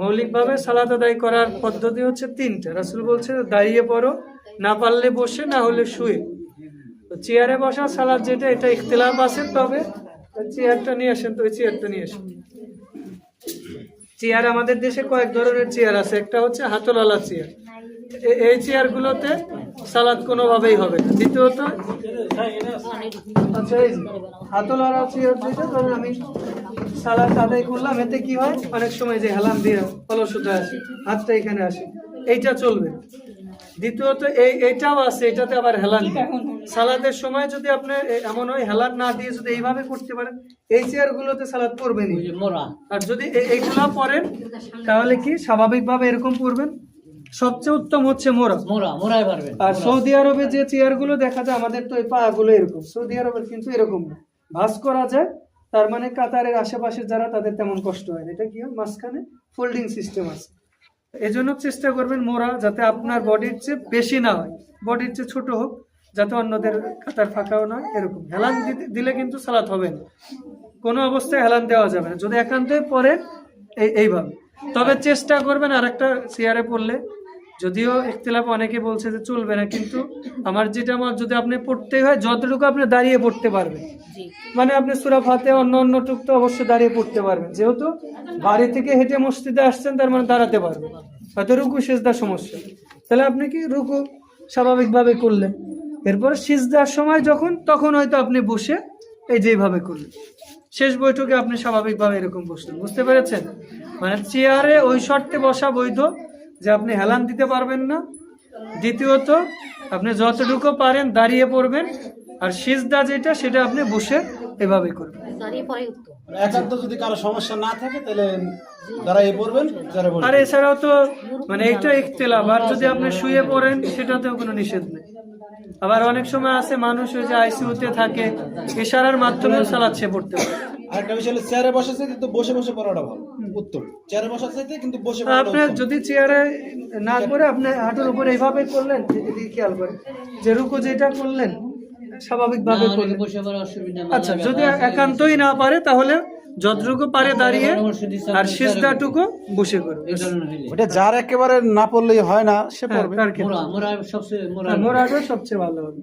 মৌলিকভাবে সালাত আদায় করার পদ্ধতি হচ্ছে তিনটা। রাসুল বলছে, দাঁড়িয়ে পড়ো, না পারলে বসে, না হলে শুয়ে। তো চেয়ারে বসা সালাদ যেটা, এটা ইখতিলাফ আছে, তবে চেয়ারটা নিয়ে আসেন, তো ওই চেয়ারটা নিয়ে আসেন। চেয়ার আমাদের দেশে কয়েক ধরনের চেয়ার আছে। একটা হচ্ছে হাতলওয়ালা চেয়ার। এই চেয়ারগুলোতে সালাদ কোনোভাবেই হবে না। দ্বিতীয়ত আচ্ছা হাতলওয়ালা চেয়ার যেটা ধরুন আমি সালাদ আদায় করলাম এতে কি হয়? অনেক সময় যে হেলাম দিয়ে অলসতা আসে হাতটা এখানে আসে। এইটা চলবে। দ্বিতীয়ত এই এটাও আছে এটাতে আবার হেলান সালাদের সময় যদি আপনি এমন হয় হেলান না দিয়ে যদি এইভাবে করতে পারেন এই চেয়ারগুলোতে সালাদ আর যদি এইগুলা পড়েন তাহলে কি স্বাভাবিকভাবে এরকম পড়বেন সবচেয়ে উত্তম হচ্ছে মোরা মোরা মোরাই পারবেন। আর সৌদি আরবে যে চেয়ারগুলো দেখা যায় আমাদের তো এই পাগুলো এরকম। সৌদি আরবের কিন্তু এরকম ভাঁজ করা যায় তার মানে কাতারের আশেপাশে যারা, তাদের তেমন কষ্ট হয় না। এটা কি হয়? মাঝখানে ফোল্ডিং সিস্টেম আছে। এজন্য চেষ্টা করবেন মোরা যাতে আপনার বডির চেয়ে বেশি না হয়। বডির চেয়ে ছোট হোক, যাতে অন্যদের কাতার ফাঁকাও না এরকম। হেলান দিলে কিন্তু সালাত হবে না। কোনো অবস্থায় হেলান দেওয়া যাবে না। যদি একান্তই পরে এই, এইভাবে। তবে চেষ্টা করবেন আর একটা চেয়ারে পড়লে যদিও ইখতিলাফ অনেকে বলছে যে চলবে না কিন্তু আমার যেটা আমার যদি আপনি পড়তে হয় যতটুকু আপনি দাঁড়িয়ে পড়তে পারবেন। মানে আপনি সুরা ফাতে অন্য অন্য টুক তো অবশ্যই দাঁড়িয়ে পড়তে পারবেন। যেহেতু বাড়ি থেকে হেঁটে মসজিদে আসছেন তার মানে দাঁড়াতে পারবেন। হয়তো রুকু সেজদার সমস্যা। তাহলে আপনি কি রুকু স্বাভাবিকভাবে করলেন? এরপর সিজদার সময় যখন তখন হয়তো আপনি বসে এই যেভাবে করলেন। শেষ বৈঠকে আপনি স্বাভাবিকভাবে এরকম বসলেন। বুঝতে পেরেছেন? মানে চেয়ারে ওই শর্তে বসা বৈধ যে আপনি হেলান দিতে পারবেন না। দ্বিতীয়ত আপনি যতটুকু পারেন দাঁড়িয়ে পড়বেন আর সিজদা যেটা সেটা আপনি বসে এভাবে করবেন। একান্ত যদি কারও সমস্যা না থাকে তাহলে যারা পড়বেন আর এছাড়াও তো মানে এইটা ইখতিলাফ আর যদি আপনি শুয়ে পড়েন সেটাতেও কোনো নিষেধ নেই। আবার অনেক সময় আছে মানুষ ওই যে আইসিইউতে থাকে ইশারার মাধ্যমেও সালাদ সে পড়তে পারে। আরেকটা বিষয় হলো চেয়ারে বসা চাইতে কিন্তু বসে বসে পড়াটা ভালো উত্তম। চেয়ারে বসা চাইতে কিন্তু বসে আপনার যদি চেয়ারে না করে আপনি হাঁটুর উপরে এইভাবে করলেন এদিকে খেয়াল করেন যে রুকু যেটা করলেন স্বাভাবিকভাবে করলেন। বসে পড়ার অসুবিধা আচ্ছা যদি একান্তই না পারে তাহলে যতটুকু পারে দাঁড়িয়ে আর সিজদাটুকু বসে করবে ওটা যার একেবারে না পড়লেই হয় না সে হ্যাঁ, পড়বে। মোরা সবচেয়ে মোরা হ্যাঁ, সবচেয়ে ভালো হবে।